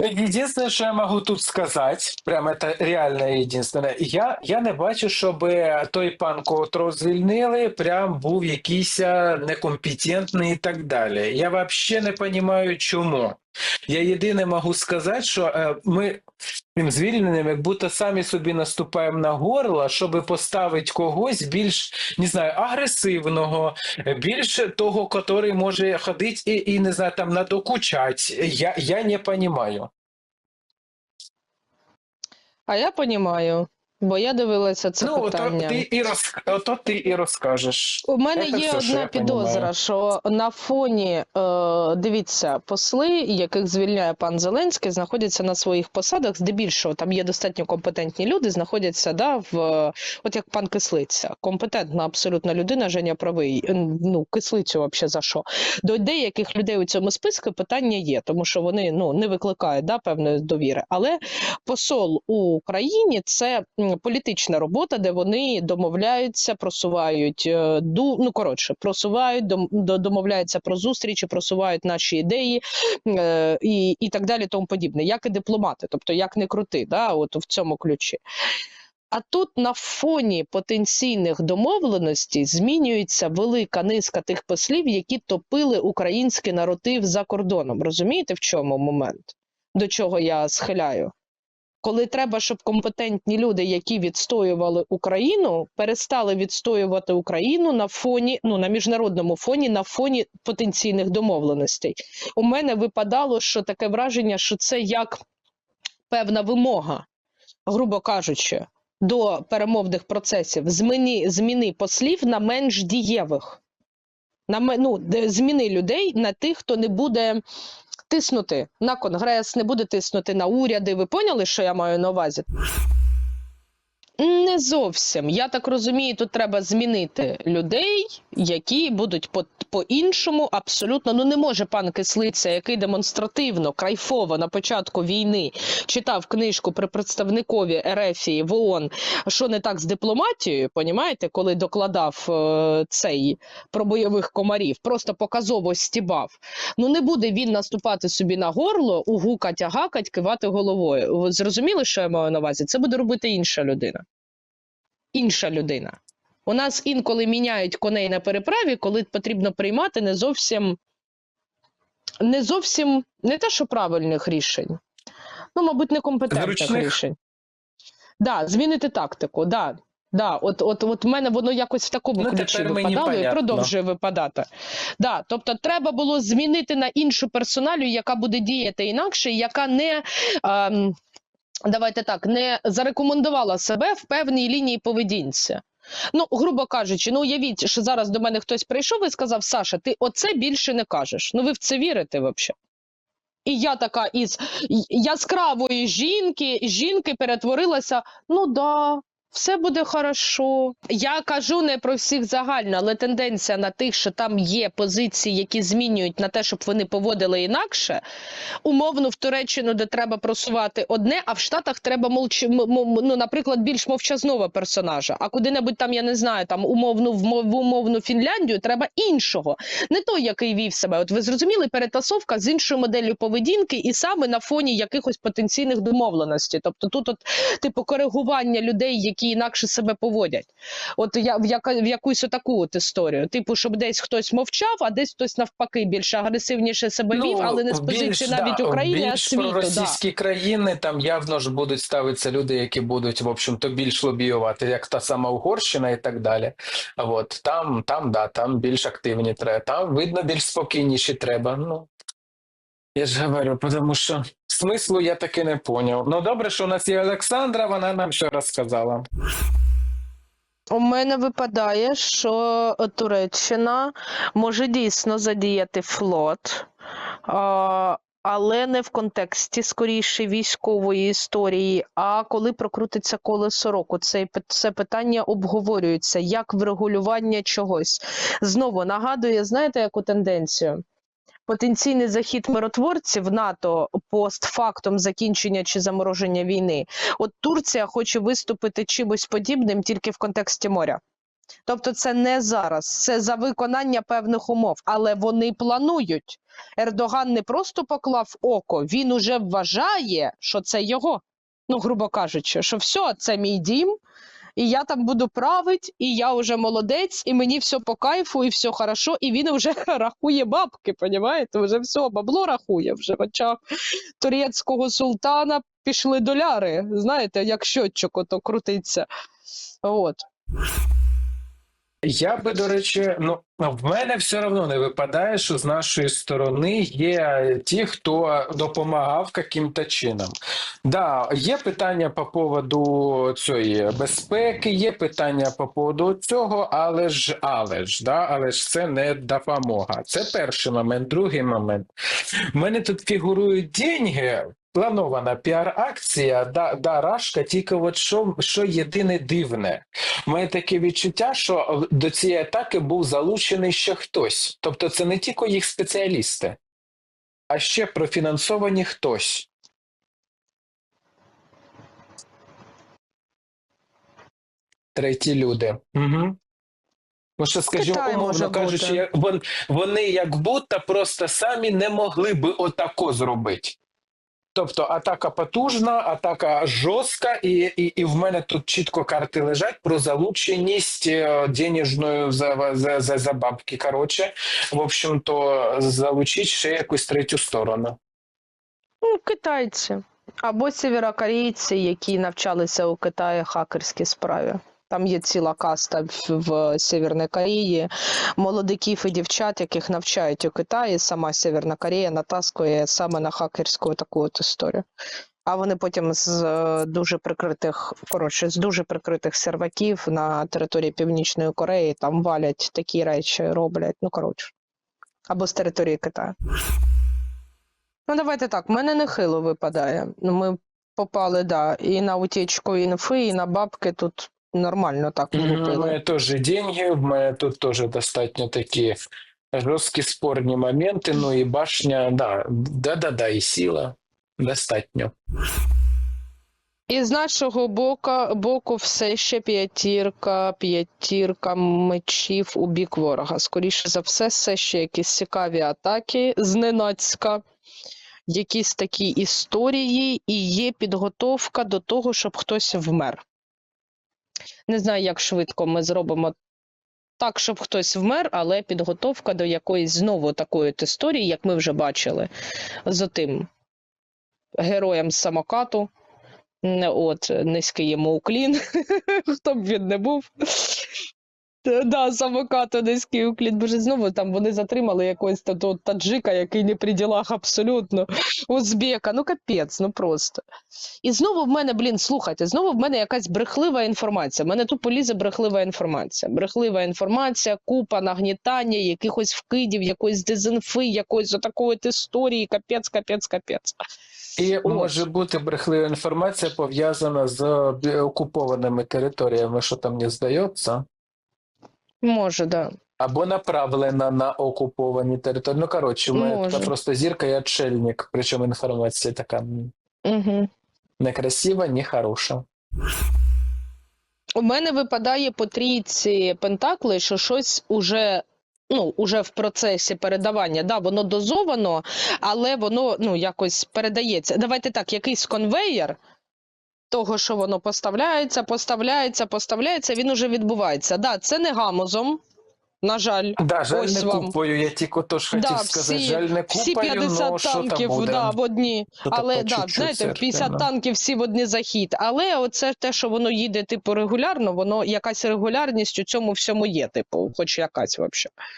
Единственное, що я можу тут сказати, прямо це реально єдине, я, я не бачу, щоб той пан, котрого звільнили, прям був якийсь некомпетентний і так далі. Я взагалі не розумію, чому. Я єдине можу сказати, що е, ми тим звільненим, як будто самі собі наступаємо на горло, щоб поставити когось більш не знаю, агресивного, більш того, який може ходити і, і не знаю, там надокучать. Я, я не розумію. А я понімаю, бо я дивилася це Ну, питання. ти і роз... ото ти і розкажеш. У мене Це є все, одна я підозра, що на фоні, е, дивіться, посли, яких звільняє пан Зеленський, знаходяться на своїх посадах. Здебільшого там є достатньо компетентні люди, знаходяться да, в от як пан Кислиця, компетентна абсолютно людина, Женя правий. Ну, кислицю взагалі за що? До деяких людей у цьому списку питання є, тому що вони ну не викликають да, певної довіри. Але посол у Україні це політична робота, де вони домовляються, просувають е, ну коротше, просувають, дом, до- домовляються про зустрічі, просувають наші ідеї е, і, і так далі, тому подібне, як і дипломати, тобто як не крути, да, от в цьому ключі. А тут на фоні потенційних домовленостей змінюється велика низка тих послів, які топили український наратив за кордоном. Розумієте, в чому момент? До чого я схиляю? Коли треба, щоб компетентні люди, які відстоювали Україну, перестали відстоювати Україну на фоні, ну на міжнародному фоні, на фоні потенційних домовленостей. У мене випадало, що таке враження, що це як певна вимога, грубо кажучи, до перемовних процесів зміни, зміни послів на менш дієвих. На ну, зміни людей на тих, хто не буде тиснути на конгрес, не буде тиснути на уряди. Ви поняли, що я маю на увазі? Не зовсім. Я так розумію, тут треба змінити людей, які будуть по- по-іншому абсолютно. Ну не може пан Кислиця, який демонстративно, кайфово на початку війни читав книжку при представникові Ерефії в ООН, що не так з дипломатією, понімаєте, коли докладав е, цей про бойових комарів, просто показово стібав. Ну не буде він наступати собі на горло, угукать, агакать, кивати головою. Зрозуміли, що я маю на увазі? Це буде робити інша людина. Інша людина. У нас інколи міняють коней на переправі, коли потрібно приймати не зовсім не зовсім не те, що правильних рішень. Ну, мабуть, некомпетентних Зручних. рішень. Да, змінити тактику, да. Да, от, от, от в мене воно якось в такому Ну, ключі випадало і продовжує випадати. Да, тобто треба було змінити на іншу персоналію, яка буде діяти інакше, яка не. Ем, Давайте так, не зарекомендувала себе в певній лінії поведінці. Ну, грубо кажучи, ну уявіть, що зараз до мене хтось прийшов і сказав: Саша, ти оце більше не кажеш. Ну ви в це вірите взагалі? І я така із яскравої жінки, жінки перетворилася: ну да, все буде хорошо. Я кажу не про всіх загально, але тенденція на тих, що там є позиції, які змінюють на те, щоб вони поводили інакше. Умовно в Туреччину, де треба просувати одне, а в Штатах треба молч... ну, наприклад, більш мовчазного персонажа. А куди-небудь там, я не знаю, там умовну в умовну Фінляндію треба іншого, не той, який вів себе. От ви зрозуміли, перетасовка з іншою моделлю поведінки, і саме на фоні якихось потенційних домовленостей. Тобто, тут, от, типу, коригування людей, які інакше себе поводять. От я в, яка, в якусь отаку от історію. Типу, щоб десь хтось мовчав, а десь хтось навпаки більш агресивніше себе вів, але не з Ну, позиції навіть да, України, а світу. Да. країни там явно ж будуть ставитися люди, які будуть, в общем-то, більш лобіювати, як та сама Угорщина і так далі. От там, там, да, там більш активні треба. Там видно більш спокійніші треба. Ну я ж говорю, тому що смислу я таки не поняв. Ну добре, що у нас є Олександра, вона нам ще розказала. У мене випадає, що Туреччина може дійсно задіяти флот, але не в контексті скоріше військової історії. А коли прокрутиться колесо року, це, це питання обговорюється як врегулювання чогось. Знову нагадує, знаєте, яку тенденцію? Потенційний захід миротворців НАТО постфактом закінчення чи замороження війни. От Турція хоче виступити чимось подібним тільки в контексті моря. Тобто це не зараз, це за виконання певних умов, але вони планують. Ердоган не просто поклав око, він уже вважає, що це його. Ну, грубо кажучи, що все, це мій дім, і я там буду править, і я вже молодець, і мені все по кайфу, і все хорошо, і він вже рахує бабки, понімаєте? Вже все, бабло рахує вже в очах турецького султана пішли доляри. Знаєте, як щотчик ото крутиться. От. Я би, до речі, ну в мене все одно не випадає, що з нашої сторони є ті, хто допомагав яким-то чином. Да, є питання по поводу цієї безпеки, є питання по поводу цього, але ж, але ж, да, але ж це не допомога. Це перший момент. Другий момент. У мене тут фігурують деньги. Планована піар-акція, да, да, Рашка, тільки от що, що єдине дивне. У мене таке відчуття, що до цієї атаки був залучений ще хтось. Тобто це не тільки їх спеціалісти, а ще профінансовані хтось. Треті люди. Угу. Ну, що, скажімо, Китай умовно кажучи, як, вон, вони як будто просто самі не могли би отако зробити. Тобто атака потужна, атака жорстка, і, і, і в мене тут чітко карти лежать про залученість е, денежною за, за, за, за бабки. Коротше, в общем-то, залучить ще якусь третю сторону. Ну, китайці або сєвєрокорейці, які навчалися у Китаї хакерській справі. Там є ціла каста в, Сєвєрній Кореї молодиків і дівчат, яких навчають у Китаї. Сама Сєвєрна Корея натаскує саме на хакерську таку от історію. А вони потім з е, дуже прикритих, коротше, з дуже прикритих серваків на території Північної Кореї там валять такі речі, роблять. Ну коротше, або з території Китаю. Ну, давайте так, в мене нехило випадає. Ну, ми попали, да, і на утічку інфи, і на бабки тут нормально так У мене теж деньги, в мене тут теж достатньо такі жорсткі спорні моменти. Ну і башня, да, да-да-да, і сила достатньо. І з нашого боку, боку все ще п'ятірка, п'ятірка мечів у бік ворога. Скоріше за все, все ще якісь цікаві атаки зненацька, якісь такі історії, і є підготовка до того, щоб хтось вмер. Не знаю, як швидко ми зробимо так, щоб хтось вмер, але підготовка до якоїсь знову такої історії, як ми вже бачили, з тим героєм самокату. От, низький йому уклін, хто б він не був. Да, самокату низький уклін. Боже, знову там вони затримали якогось того таджика, який не при ділах абсолютно. Узбека, ну капець, ну просто. І знову в мене, блін, слухайте, знову в мене якась брехлива інформація. В мене тут полізе брехлива інформація. Брехлива інформація, купа нагнітання, якихось вкидів, якоїсь дезінфи, якоїсь отакої історії, капець, капець, капець. І От. може бути брехлива інформація пов'язана з окупованими територіями, що там не здається, Може, да. або направлена на окуповані території. Ну, коротше, у мене така просто зірка і отшельник, причому інформація така Угу. некрасива, не хороша. У мене випадає по трійці пентакли, що щось уже. Ну, уже в процесі передавання, да, воно дозовано, але воно ну якось передається. Давайте так, якийсь конвейер того, що воно поставляється, поставляється, поставляється, він уже відбувається. Да, це не гамузом, на жаль. Да, жаль Ось не вам. купою, я тільки то хотів Да, сказати, всі- жаль не Всі купою, 50 ну що там танків буде? да, в одні. То Але да, знаєте, все-таки, 50 да. танків всі в один захід. Але оце те, що воно їде типу регулярно, воно якась регулярність у цьому всьому є, типу, хоч якась взагалі.